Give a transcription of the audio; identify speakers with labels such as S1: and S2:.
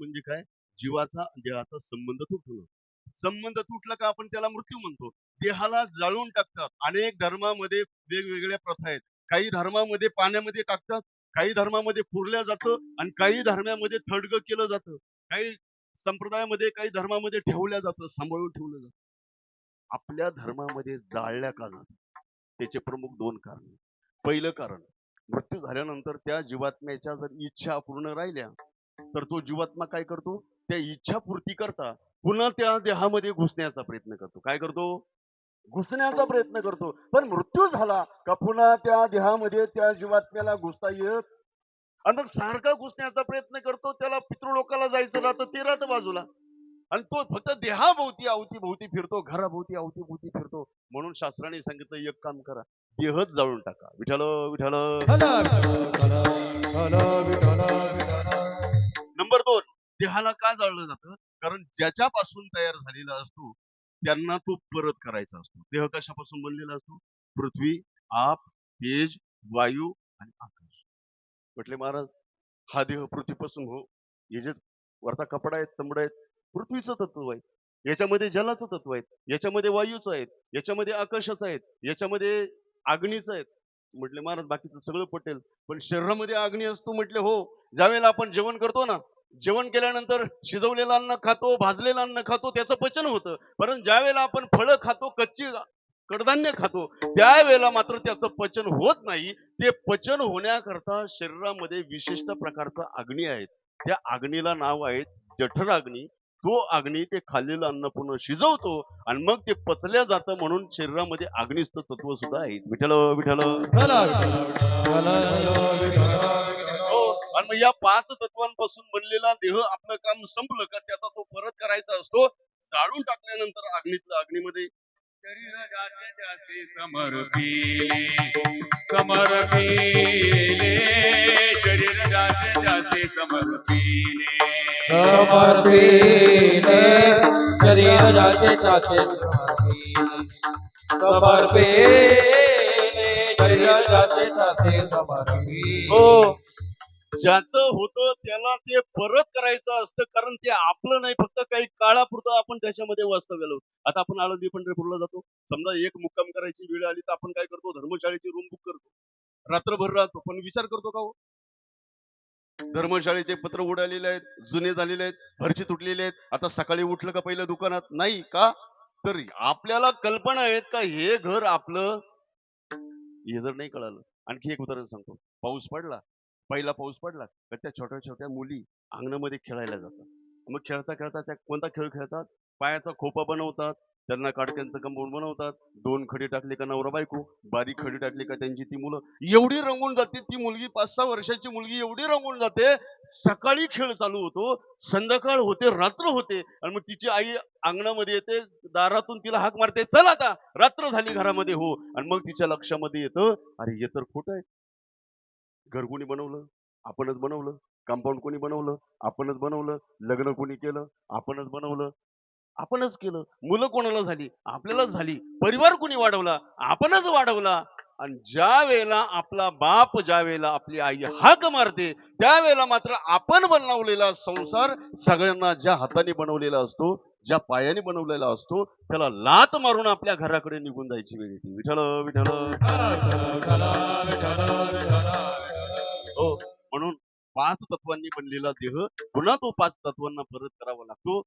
S1: म्हणजे काय? जीवाचा देहाचा संबंध तुटणं. संबंध तुटला का आपण त्याला मृत्यू म्हणतो? देहाला जाळून टाकतात. अनेक धर्मामध्ये वेगवेगळ्या प्रथा आहेत. काही धर्मामध्ये पाण्यामध्ये टाकतात काही धर्मामध्ये पुरल्या जातं आणि काही धर्मामध्ये थडग केलं जातं. काही संप्रदायामध्ये काही धर्मामध्ये ठेवल्या जातं सांभाळून ठेवलं जातं. आपल्या धर्मामध्ये जाळल्या कारण त्याचे प्रमुख दोन कारण. पहिलं कारण मृत्यू झाल्यानंतर त्या जीवात्म्याच्या जर इच्छा पूर्ण राहिल्या तर तो जीवात्मा काय करतो? त्या इच्छा पूर्ती करता पुन्हा त्या देहामध्ये घुसण्याचा प्रयत्न करतो. काय करतो? घुसण्याचा प्रयत्न करतो. पण मृत्यू झाला का पुन्हा त्या देहामध्ये त्या जीवात्म्याला घुसता येत? आणि मग सारखा घुसण्याचा प्रयत्न करतो त्याला पितृलोकाला जायचं राहतं ते राहतं बाजूला. आणि तो फक्त देहाभोवती अवती भोवती फिरतो घराभोवती अवती भोवती फिरतो. म्हणून शास्त्राने सांगितलं एक काम करा देहच जाळून टाका. विठाल विठाल नंबर दोन देहाला का जाळलं जातं? कारण ज्याच्यापासून तयार झालेला असतो त्यांना तो परत करायचा असतो. देह कशापासून बनलेला असतो? पृथ्वी आप तेज वायू आणि आकाश. म्हटले महाराज हा देह पृथ्वीपासून हो. हे जे वरचा कपडा आहेत चमड आहेत पृथ्वीचं तत्व आहे याच्यामध्ये जलाचं तत्व आहे याच्यामध्ये वायूचं आहेत. याच्यामध्ये आकाशाचं आहेत. याच्यामध्ये अग्नीचं आहेत. म्हटले महाराज बाकीचं सगळं पटेल. पण शरीरामध्ये अग्नी असतो म्हटले हो. ज्यावेळेला आपण जेवण करतो ना जेवण केल्यानंतर शिजवलेलं अन्न खातो भाजलेलं अन्न खातो त्याचं पचन होतं. परंतु ज्यावेळेला आपण फळं खातो कच्ची कडधान्य खातो त्यावेळेला मात्र त्याचं पचन होत नाही. ते पचन होण्याकरता शरीरामध्ये विशिष्ट प्रकारचा अग्नी आहेत. त्या अग्नीला नाव आहे जठर अग्नी तो अग्नी ते खाल्लेलं अन्न पूर्ण शिजवतो आणि मग ते पचल्या जातं म्हणून शरीरामध्ये अग्निस्त तत्व सुद्धा आहेत विठल विठल आणि मग या पाच तत्वांपासून बनलेला देह आपलं काम संपलं का त्याचा तो परत करायचा असतो जाळून टाकल्यानंतर अग्नीतलं अग्नीमध्ये.
S2: शरीर समर्पिले समर्पिले शरीर जाते त्याचे समर्पिले
S3: समर्पिले शरीर जाचे समर्पिले शरीर जाचे समर्पिले
S1: हो. ज्याचं होतं त्याला ते परत करायचं असतं कारण ते आपलं नाही फक्त काही काळापुरतं आपण त्याच्यामध्ये वास्तव्याला आता आपण आळंदी पंढरपूरला जातो. समजा एक मुक्काम करायची वेळ आली तर आपण काय करतो? धर्मशाळेची रूम बुक करतो. रात्रभर राहतो. पण विचार करतो का हो? धर्मशाळेचे पत्र उडालेले आहेत जुने झालेले आहेत फरची तुटलेले आहेत. आता सकाळी उठलं का पहिलं दुकानात? नाही का? तर आपल्याला कल्पना आहेत का हे घर आपलं? हे जर नाही कळालं आणखी एक उदाहरण सांगतो. पाऊस पडला. पहिला पाऊस पडला तर त्या छोट्या छोट्या मुली अंगणामध्ये खेळायला जातात. मग खेळता खेळता त्या कोणता खेळ खेळतात? पायाचा खोपा बनवतात त्यांना काडक्यांचं कंपाऊंड बनवतात दोन खडी टाकली का नवरा बायको बारीक खडी टाकली का त्यांची ती मुलं. एवढी रंगून जाते ती मुलगी पाच सहा वर्षाची मुलगी एवढी रंगून जाते. सकाळी खेळ चालू होतो संध्याकाळ होते रात्र होते आणि मग तिची आई अंगणामध्ये येते दारातून तिला हाक मारते चल आता रात्र झाली घरामध्ये हो. आणि मग तिच्या लक्षामध्ये येतं अरे हे तर खोट आहे. घर कोणी बनवलं? आपणच बनवलं. कंपाऊंड कोणी बनवलं? आपणच बनवलं. लग्न कोणी केलं? आपणच बनवलं. आपणच केलं. मुलं कोणाला झाली? आपल्यालाच झाली. परिवार कोणी वाढवला? आपणच वाढवला. आणि ज्या वेळेला आपला बाप ज्या वेळेला आपली आई हाक मारते त्यावेळेला मात्र आपण बनवलेला संसार सगळ्यांना ज्या हाताने बनवलेला असतो ज्या पायाने बनवलेला असतो त्याला लात मारून आपल्या घराकडे निघून जायची वेळ येते. विठल विठल पाच तत्वांनी बनलेला देह पुन्हा तो पाच तत्वांना परत करावा लागतो.